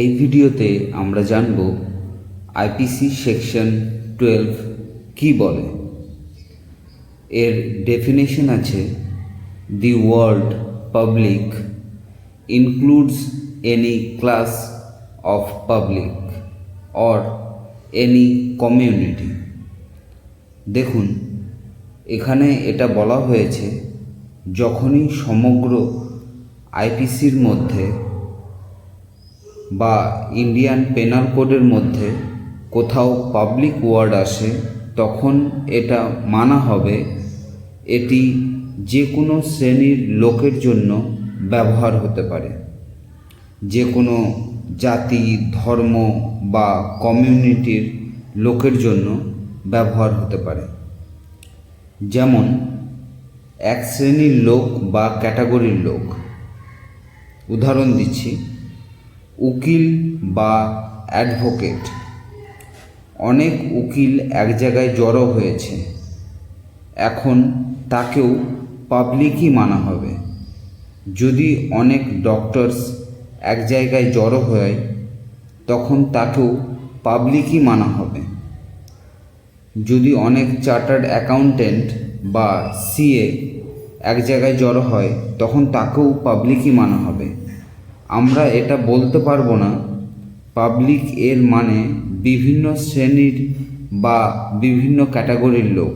এই ভিডিওতে আমরা জানব আইপিসি সেকশন টুয়েলভ কী বলে? এর ডেফিনেশন আছে the word public includes any class of public or any community দেখুন, এখানে এটা বলা হয়েছে, যখনই সমগ্র আইপিসির মধ্যে বা ইন্ডিয়ান পেনাল কোডের মধ্যে কোথাও পাবলিক ওয়ার্ড আসে, তখন এটা মানা হবে। এটি যে কোনো শ্রেণির লোকের জন্য ব্যবহার হতে পারে। যে কোনো জাতি, ধর্ম বা কমিউনিটির লোকের জন্য ব্যবহার হতে পারে। যেমন, এক শ্রেণির লোক বা ক্যাটাগরির লোক। উদাহরণ দিচ্ছি। উকিল বা অ্যাডভোকেট। অনেক উকিল এক জায়গায় জড়ো হয়েছে। এখন তাকেও পাবলিকই মানা হবে। যদি অনেক ডক্টরস এক জায়গায় জড়ো হয়, তখন তাকেও পাবলিকই মানা হবে। যদি অনেক চার্টার্ড অ্যাকাউন্টেন্ট বা সিএ এক জায়গায় জড়ো হয়, তখন তাকেও পাবলিকই মানা হবে। আমরা এটা বলতে পারব না। পাবলিক এর মানে বিভিন্ন শ্রেণির বা বিভিন্ন ক্যাটাগরির লোক।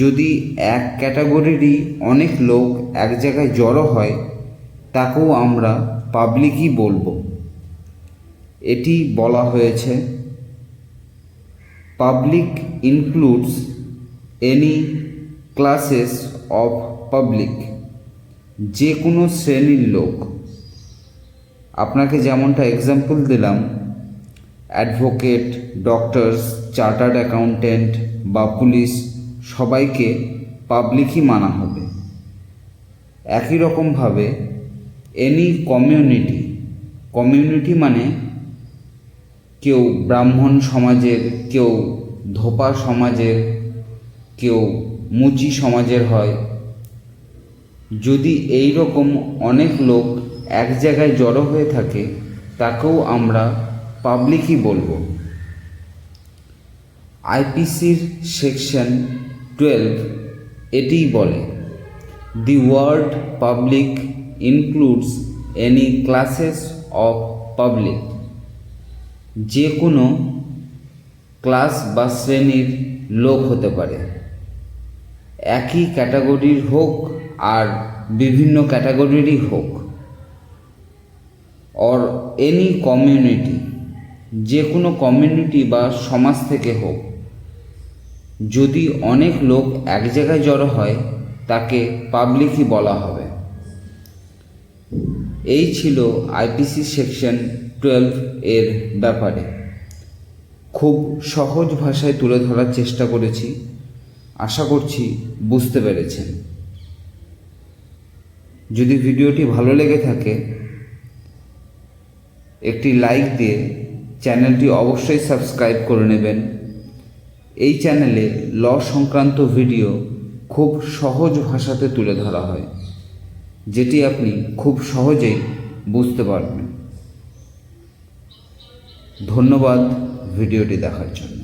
যদি এক ক্যাটাগরিরই অনেক লোক এক জায়গায় জড়ো হয়, তাকেও আমরা পাবলিকই বলব। এটি বলা হয়েছে public includes any classes of public যে কোনো শ্রেণির লোক। আপনাকে যেমনটা এক্সাম্পল দিলাম অ্যাডভোকেট ডক্টরস চার্টার্ড অ্যাকাউন্টেন্ট বা পুলিশ সবাইকে পাবলিকই মানা হবে। একই রকমভাবে এনি কমিউনিটি কমিউনিটি মানে কেউ ব্রাহ্মণ সমাজের, কেউ ধোপা সমাজের, কেউ মুচি সমাজের হয়। যদি এই রকম অনেক লোক এক জায়গায় জড়ো হয়ে থাকে, তাকেও আমরা পাবলিকই বলব। আইপিসির সেকশন টুয়েলভ এটিই বলে, the word public includes any classes of public. যে কোনো ক্লাস বা শ্রেণির লোক হতে পারে। একই ক্যাটাগরির হোক আর বিভিন্ন ক্যাটাগরিরই হোক। অর এনি কমিউনিটি যে কোনো কমিউনিটি বা সমাজ থেকে হোক, যদি অনেক লোক এক জায়গায় জড়ো হয়, তাকে পাবলিকই বলা হবে। এই ছিল আইপিসি সেকশন টুয়েলভ এর ব্যাপারে। খুব সহজ ভাষায় তুলে ধরার চেষ্টা করেছি। আশা করছি বুঝতে পেরেছেন। যদি ভিডিওটি ভালো লেগে থাকে একটি লাইক দিয়ে চ্যানেলটি অবশ্যই সাবস্ক্রাইব করে নেবেন। এই চ্যানেলে ল সংক্রান্ত ভিডিও খুব সহজ ভাষাতে তুলে ধরা হয়, যেটি আপনি খুব সহজেই বুঝতে পারবেন। ধন্যবাদ ভিডিওটি দেখার জন্য।